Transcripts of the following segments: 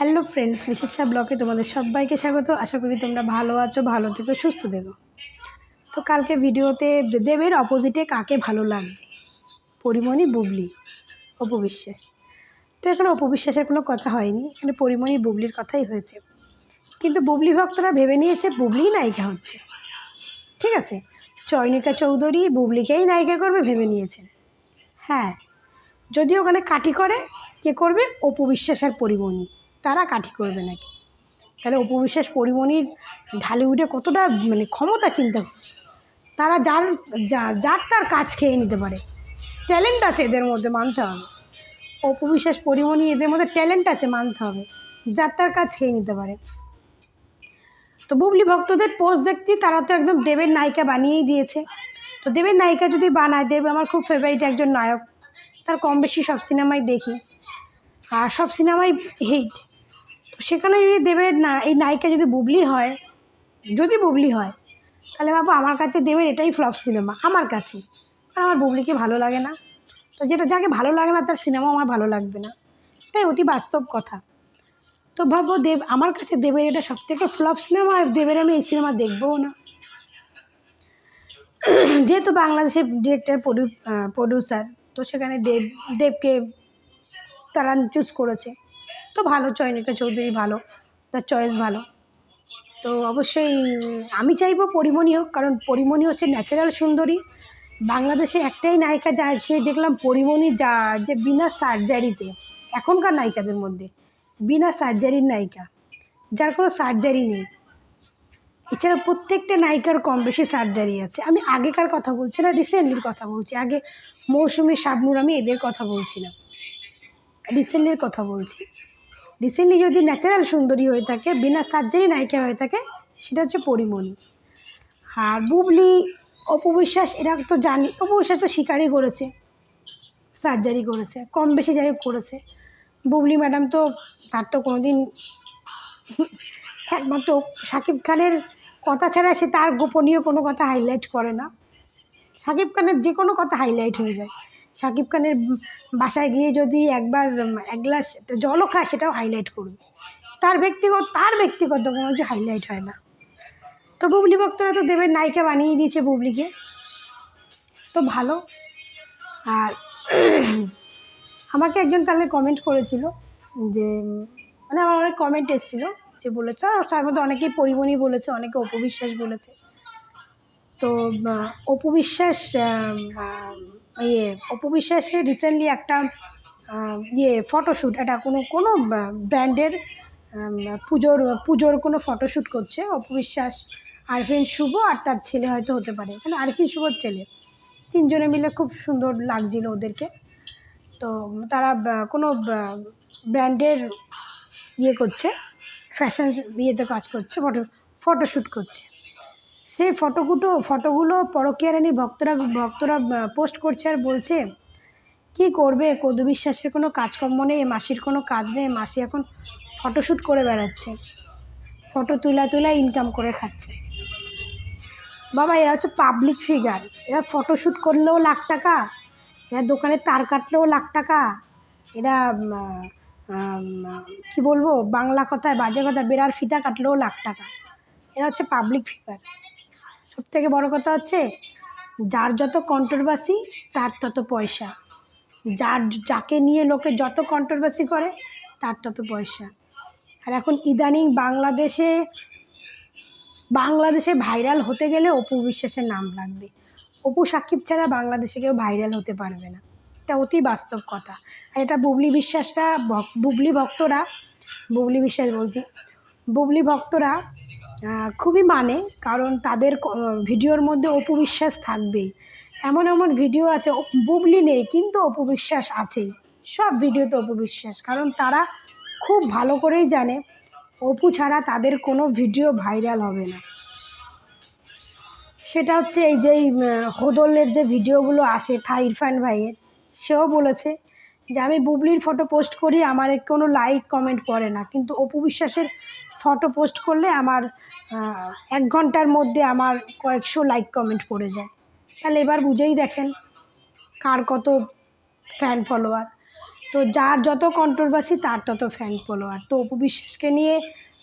Hello friends, বিশেষা ব্লকে তোমাদের সবাইকে স্বাগত। আশা করি তোমরা ভালো আছো, ভালো থেকো, সুস্থ থেকো। তো কালকে ভিডিওতে দেবের অপোজিটে কাকে ভালো লাগবে? পরিমণি, বুবলি, অপবিশ্বাস। তো এখানে অপবিশ্বাসের কোনো কথা হয়নি, এখানে পরিমণি, বুবলির কথাই হয়েছে। কিন্তু বুবলি ভক্তরা ভেবে নিয়েছে বুবলিই নায়িকা হচ্ছে। ঠিক আছে? চয়নিকা চৌধুরী বুবলিকেই নায়িকা করবে ভেবে নিয়েছে। হ্যাঁ যদি ওখানে কাঠি করে, কে করবে? অপু বিশ্বাস আর পরিমণি। তারা কাঠি করবে নাকি? তাহলে অপু বিশ্বাস পরিমণির ঢালিউডে কতটা মানে ক্ষমতা চিন্তা। তারা যার যার তার কাজ খেয়ে নিতে পারে। ট্যালেন্ট আছে এদের মধ্যে, মানতে হবে। অপু বিশ্বাস পরিমণি এদের মধ্যে ট্যালেন্ট আছে, মানতে হবে। যার তার কাজ খেয়ে নিতে পারে। তো বুবলি ভক্তদের পোস্ট দেখতে তারা তো একদম দেবের নায়িকা বানিয়েই দিয়েছে। তো দেবের নায়িকা যদি বানায়, দেব আমার খুব ফেভারিট একজন নায়ক। তার কম বেশি সব সিনেমাই দেখি। আর সব সিনেমাই হিট তো সেখানে যদি দেবের না, এই নায়িকা যদি বুবলি হয়, যদি বুবলি হয়, তাহলে বাবু আমার কাছে দেবের এটাই ফ্লপ সিনেমা আমার কাছে। আমার বুবলিকে ভালো লাগে না। তো যেটা যাকে ভালো লাগে না, তার সিনেমাও আমার ভালো লাগবে না। এটাই অতি বাস্তব কথা। তো ভাবো দেব, আমার কাছে দেবের এটা সব থেকে ফ্লপ সিনেমা আর দেবের আমি এই সিনেমা দেখবও না। যেহেতু বাংলাদেশের ডিরেক্টর প্রডিউসার তো সেখানে দেব, দেবকে তারা চুজ করেছে। তো ভালো চয়নিকা চৌধুরী ভালো, তার চয়েস ভালো। তো অবশ্যই আমি চাইব পরিমণি হোক, কারণ পরিমণি হচ্ছে ন্যাচারাল সুন্দরী। বাংলাদেশে একটাই নায়িকা যা, সে দেখলাম পরিমণি যা, যে বিনা সার্জারিতে এখনকার নায়িকাদের মধ্যে, বিনা সার্জারির নায়িকা, যার কোনো সার্জারি নেই। এছাড়া প্রত্যেকটা নায়িকার কম বেশি সার্জারি আছে। আমি আগেকার কথা বলছি না রিসেন্টলির কথা বলছি। আগে মৌসুমি, শাবনুর আমি এদের কথা বলছি না। রিসেন্টলির কথা বলছি। রিসেন্টলি যদি ন্যাচারাল সুন্দরী হয়ে থাকে, বিনা সার্জারি নায়িকা হয়ে থাকে, সেটা হচ্ছে পরিমণি আর বুবলি অপবিশ্বাস এরা তো জানি অপবিশ্বাস তো শিকারই করেছে সার্জারি করেছে, কম বেশি যাই করেছে। বুবলি ম্যাডাম তো, তার তো কোনো দিন একমাত্র শাকিব খানের কথা ছাড়া সে তার গোপনীয় কোনো কথা হাইলাইট করে না। শাকিব খানের যে কোনো কথা হাইলাইট হয়ে যায়। শাকিব খানের বাসায় গিয়ে যদি একবার এক গ্লাস জলও খায়, সেটাও হাইলাইট করবে। তার ব্যক্তিগত তার ব্যক্তিগত কোনো কিছু হাইলাইট হয় না। তো বুবলি ভক্তরা তো দেবের নায়িকা বানিয়ে দিয়েছে বুবলিকে। তো ভালো। আর আমাকে একজন তাহলে কমেন্ট করেছিল যে মানে আমার অনেক কমেন্ট এসেছিল যে বলেছে, আর তার মধ্যে অনেকেই পরিমণি বলেছে, অনেকে অপবিশ্বাস বলেছে। তো অপবিশ্বাস ইয়ে অপবিশ্বাসের রিসেন্টলি একটা ইয়ে ফটোশ্যুট এটা কোনো কোনো ব্র্যান্ডের পুজোর পুজোর কোনো ফটোশ্যুট করছে। অপবিশ্বাস, আরফিন শুভ আর তার ছেলে হয়তো হতে পারে। মানে আরফিন শুভর ছেলে। তিনজনে মিলে খুব সুন্দর লাগছিল ওদেরকে। তো তারা কোনো ব্র্যান্ডের ইয়ে করছে ফ্যাশন ইয়েতে কাজ করছে ফটো ফটোশ্যুট করছে। সেই ফটোগুলো ফটোগুলো পরকীয়া রানীর ভক্তরা ভক্তরা পোস্ট করছে আর বলছে, কি করবে? কদু বিশ্বাসের কোনো কাজকর্ম নেই, মাসির কোনো কাজ নেই, মাসি এখন ফটোশ্যুট করে বেড়াচ্ছে। ফটো তুলা তুলা ইনকাম করে খাচ্ছে। বাবা, এরা হচ্ছে পাবলিক ফিগার এরা ফটোশ্যুট করলেও লাখ টাকা, এরা দোকানে তার কাটলেও লাখ টাকা। এরা কি বলব? বাংলা কথায় বাজে কথা, বেড়ার ফিতা কাটলেও লাখ টাকা। এরা হচ্ছে পাবলিক ফিগার সব থেকে বড় কথা হচ্ছে, যার যত কন্ট্রোভার্সি তার তত পয়সা। যার যাকে নিয়ে লোকে যত কন্ট্রোভার্সি করে, তার তত পয়সা। আর এখন ইদানিং বাংলাদেশে বাংলাদেশে ভাইরাল হতে গেলে অপু বিশ্বাসের নাম লাগবে। অপু সাকিব ছাড়া বাংলাদেশে কেউ ভাইরাল হতে পারবে না। এটা অতি বাস্তব কথা। আর এটা বুবলি বিশ্বাসরা বুবলি ভক্তরা, বুবলি বিশ্বাস বলছি, বুবলি ভক্তরা খুবই মানে কারণ তাদের ভিডিওর মধ্যে অপু বিশ্বাস থাকবেই। এমন এমন ভিডিও আছে বুবলি নেই, কিন্তু অপু বিশ্বাস আছেই। সব ভিডিওতে অপু বিশ্বাস কারণ তারা খুব ভালো করেই জানে, অপু ছাড়া তাদের কোনো ভিডিও ভাইরাল হবে না। সেটা হচ্ছে এই যে হোদলের যে ভিডিওগুলো আসে থা ইরফান ভাইয়ের, সেও বলেছে যে আমি বুবলির ফটো পোস্ট করি, আমার কোনো লাইক কমেন্ট পড়ে না। কিন্তু অপু বিশ্বাসের ফটো পোস্ট করলে আমার এক ঘণ্টার মধ্যে আমার কয়েকশো লাইক কমেন্ট পড়ে যায়। তাহলে এবার বুঝেই দেখেন কার কত ফ্যান ফলোয়ার তো যার যত কন্ট্রোভার্সি তার তত ফ্যান ফলোয়ার তো অপু বিশ্বাসকে নিয়ে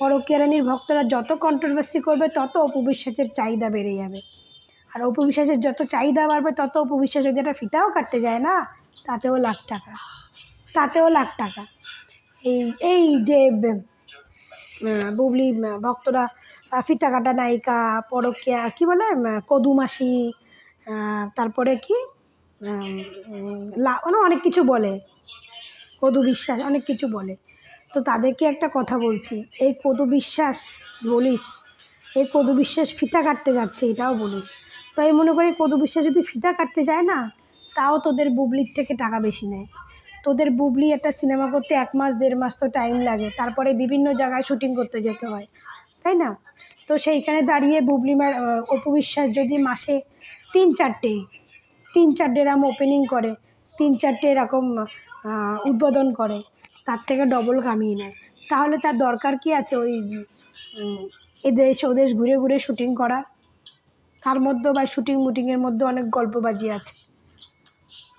পরকীয়া রানীর ভক্তরা যত কন্ট্রোভার্সি করবে, তত অপু বিশ্বাসের চাহিদা বেড়ে যাবে। আর অপু বিশ্বাসের যত চাহিদা বাড়বে, তত অপু বিশ্বাস যদি একটা ফিতাও কাটতে যায় না তাতেও লাখ টাকা। তাতেও লাখ টাকা। এই এই যে বুবলি ভক্তরা ফিতা কাটা নায়িকা, পরকিয়া, কি বলে কদুমাসি তারপরে কি মানে অনেক কিছু বলে। কদু বিশ্বাস অনেক কিছু বলে। তো তাদেরকে একটা কথা বলছি, এই কদু বিশ্বাস বলিস, এই কদু বিশ্বাস ফিতা কাটতে যাচ্ছে, এটাও বলিস। তো আমি মনে করি কদু বিশ্বাস যদি ফিতা কাটতে যায় না তাও তোদের বুবলির থেকে টাকা বেশি নেয়। তোদের বুবলি একটা সিনেমা করতে এক মাস দেড় মাস তো টাইম লাগে। তারপরে বিভিন্ন জায়গায় শুটিং করতে যেতে হয়। তাই না? তো সেইখানে দাঁড়িয়ে বুবলি আহ, অপু বিশ্বাস যদি মাসে তিন চারটে তিন চারটে এরকম ওপেনিং করে তিন চারটে এরকম উদ্বোধন করে তার থেকে ডবল কামিয়ে নেয়। তাহলে তার দরকার কি আছে ওই এদেশ ওদেশ ঘুরে ঘুরে শুটিং করা? তার মধ্যে বা শুটিং মুটিংয়ের মধ্যে অনেক গল্পবাজি আছে।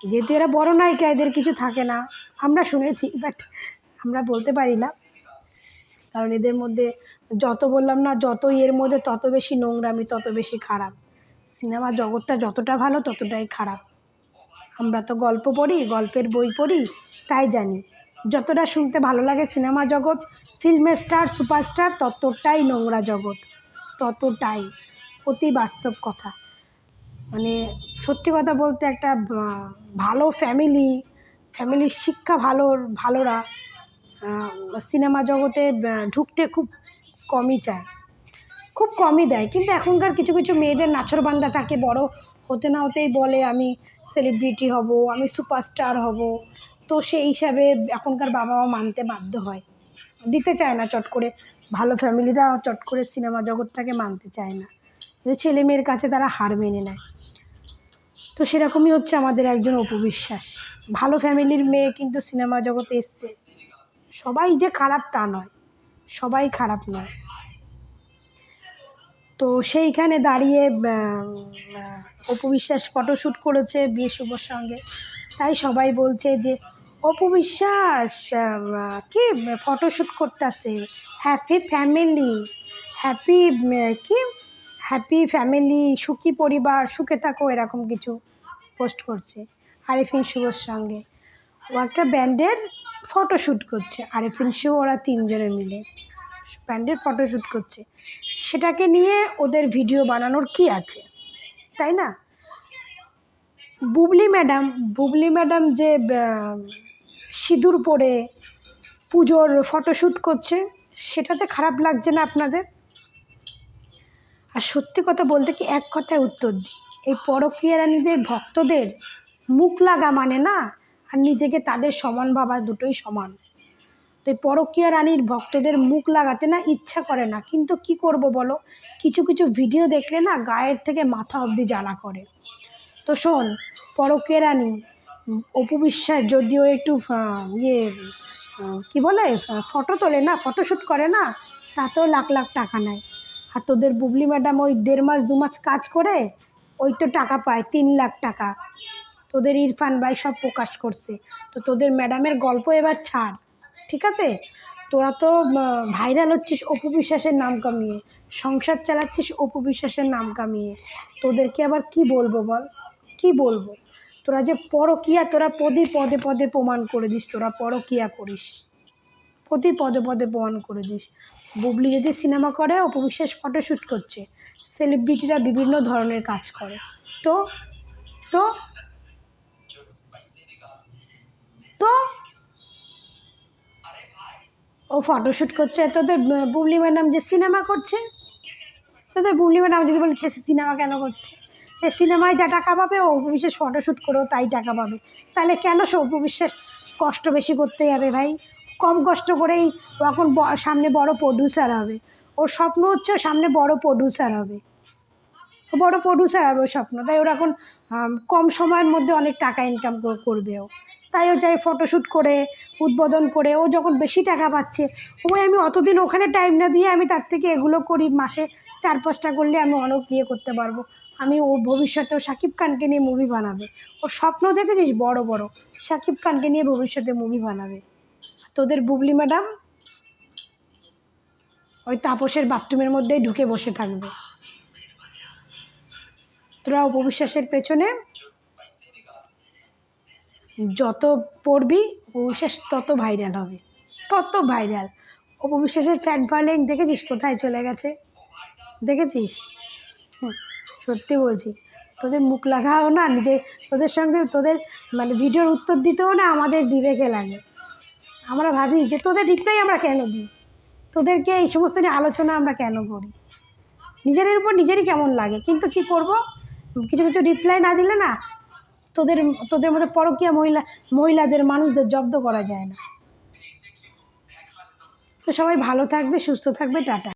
যেহেতু এরা বড় নায়িকা, এদের কিছু থাকে না। আমরা শুনেছি বাট আমরা বলতে পারি না। কারণ এদের মধ্যে যত বললাম না, যত এর মধ্যে তত বেশি নোংরামি, তত বেশি খারাপ। সিনেমা জগৎটা যতটা ভালো, ততটাই খারাপ। আমরা তো গল্প পড়ি, গল্পের বই পড়ি, তাই জানি। যতটা শুনতে ভালো লাগে সিনেমা জগৎ ফিল্মের স্টার সুপারস্টার ততটাই নোংরা জগৎ। ততটাই। অতি বাস্তব কথা। মানে সত্যি কথা বলতে একটা ভালো ফ্যামিলি ফ্যামিলির শিক্ষা ভালো, ভালোরা সিনেমা জগতে ঢুকতে খুব কমই চায়। খুব কমই দেয়। কিন্তু এখনকার কিছু কিছু মেয়েদের নাছরবান্দা থাকে, বড় হতে না হতেই বলে, আমি সেলিব্রিটি হব, আমি সুপারস্টার হব। তো সেই হিসাবে এখনকার বাবা মা মানতে বাধ্য হয়। দিতে চায় না চট করে। ভালো ফ্যামিলিরা চট করে সিনেমা জগৎটাকে মানতে চায় না। ছেলে মেয়ের কাছে তারা হার মেনে নেয়। তো সেরকমই হচ্ছে আমাদের একজন অপবিশ্বাস। ভালো ফ্যামিলির মেয়ে কিন্তু সিনেমা জগতে এসছে। সবাই যে খারাপ তা নয়, সবাই খারাপ নয়। তো সেইখানে দাঁড়িয়ে অপবিশ্বাস ফটোশ্যুট করেছে বিয়ে শুভর সঙ্গে। তাই সবাই বলছে যে, অপবিশ্বাস কি ফটোশ্যুট করতেছে? হ্যাপি ফ্যামিলি হ্যাপি কি হ্যাপি ফ্যামিলি সুখী পরিবার, সুখে থাকো, এরকম কিছু পোস্ট করছে আরিফিন শুভর সঙ্গে। ও একটা ব্যান্ডের ফটোশ্যুট করছে। আরিফিন শুভ ওরা তিনজনে মিলে ব্যান্ডের ফটোশ্যুট করছে। সেটাকে নিয়ে ওদের ভিডিও বানানোর কি আছে? তাই না? বুবলি ম্যাডাম বুবলি ম্যাডাম যে সিঁদুর পরে পুজোর ফটোশ্যুট করছে, সেটাতে খারাপ লাগছে না আপনাদের? আর সত্যি কথা বলতে কি এক কথায় উত্তর দিই। এই পরকীয়া রানীদের ভক্তদের মুখ লাগা মানে না, আর নিজেকে তাদের সমান ভাবা দুটোই সমান। তো এই পরকীয়া রানীর ভক্তদের মুখ লাগাতে না ইচ্ছা করে না, কিন্তু কি করব বলো? কিছু কিছু ভিডিও দেখলে না গায়ের থেকে মাথা অবধি জ্বালা করে। তো শোন, পরকীয়া রানী, অপু বিশ্বাস যদিও একটু ইয়ে কি বলে ফটো তোলে না ফটোশ্যুট করে না, তাতেও লাখ লাখ টাকা নেয়। আর তোদের বুবলি ম্যাডাম ওই দেড় মাস, দু মাস কাজ করে, ওই তো টাকা পায়, তিন লাখ টাকা। তোদের ইরফান ভাই সব প্রকাশ করছে। তো তোদের ম্যাডামের গল্প এবার ছাড়, ঠিক আছে? তোরা তো ভাইরাল হচ্ছিস অপু বিশ্বাসের নাম কামিয়ে, সংসার চালাচ্ছিস অপু বিশ্বাসের নাম কামিয়ে। তোদেরকে আবার কি বলব বল? কি বলব? তোরা যে পরকিয়া, তোরা পদে পদে পদে প্রমাণ করে দিস, তোরা পরকিয়া করিস। প্রতি পদে পদে প্রমাণ করে দিস। বুবলি যদি সিনেমা করে অপু বিশ্বাস ফটোশ্যুট করছে। সেলিব্রিটিরা বিভিন্ন ধরনের কাজ করে। তো তো তো, ও ফটোশ্যুট করছে। তোদের বুবলি ম্যাডাম যে সিনেমা করছে তোদের বুবলি ম্যাডাম যদি বলে, সে সিনেমা কেন করছে? সে সিনেমায় যা টাকা পাবে, ও অপবিশ্বাস ফটোশ্যুট করেও তাই টাকা পাবে। তাহলে কেন সে অপবিশ্বাস কষ্ট বেশি করতে যাবে ভাই? কম কষ্ট করেই এখন সামনে বড় প্রডিউসার হবে। ওর স্বপ্ন হচ্ছে সামনে বড় প্রডিউসার হবে। বড় প্রডিউসার হবে ওর স্বপ্ন। তাই ওর এখন কম সময়ের মধ্যে অনেক টাকা ইনকাম করবে ও। তাই ও যাই ফটোশ্যুট করে, উদ্বোধন করে, ও যখন বেশি টাকা পাচ্ছে ওই আমি অতদিন ওখানে টাইম না দিয়ে আমি তার থেকে এগুলো করি, মাসে চার পাঁচটা করলে আমি অনেক ইয়ে করতে পারব। আমি ও ভবিষ্যতেও শাকিব খানকে নিয়ে মুভি বানাবে। ও স্বপ্ন দেখেছিস? বড় বড়। শাকিব খানকে নিয়ে ভবিষ্যতে মুভি বানাবে। তোদের বুবলি ম্যাডাম ওই তাপসের বাথরুমের মধ্যেই ঢুকে বসে থাকবে। তোরা উপবিশ্বাসের পেছনে যত পড়বি, উপবিশ্বাস তত ভাইরাল হবে। তত ভাইরাল উপবিশ্বাসের ফ্যান ফলোয়িং দেখেছিস কোথায় চলে গেছে? দেখেছিস? সত্যি বলছি। তোদের মুখ লাগাও না, নিজে তোদের সঙ্গে তোদের মানে ভিডিওর উত্তর দিতেও না আমাদের বিবেকে লাগে। আমরা ভাবি যে তোদের রিপ্লাই আমরা কেন দিই? তোদেরকে এই সমস্ত নিয়ে আলোচনা আমরা কেন করি? নিজের উপর নিজেরই কেমন লাগে? কিন্তু কি করব? কিছু কিছু রিপ্লাই না দিলে না তোদের তোদের মধ্যে পরকীয়া মহিলা, মহিলাদের, মানুষদের জব্দ করা যায় না। তো সবাই ভালো থাকবে, সুস্থ থাকবে, টাটা।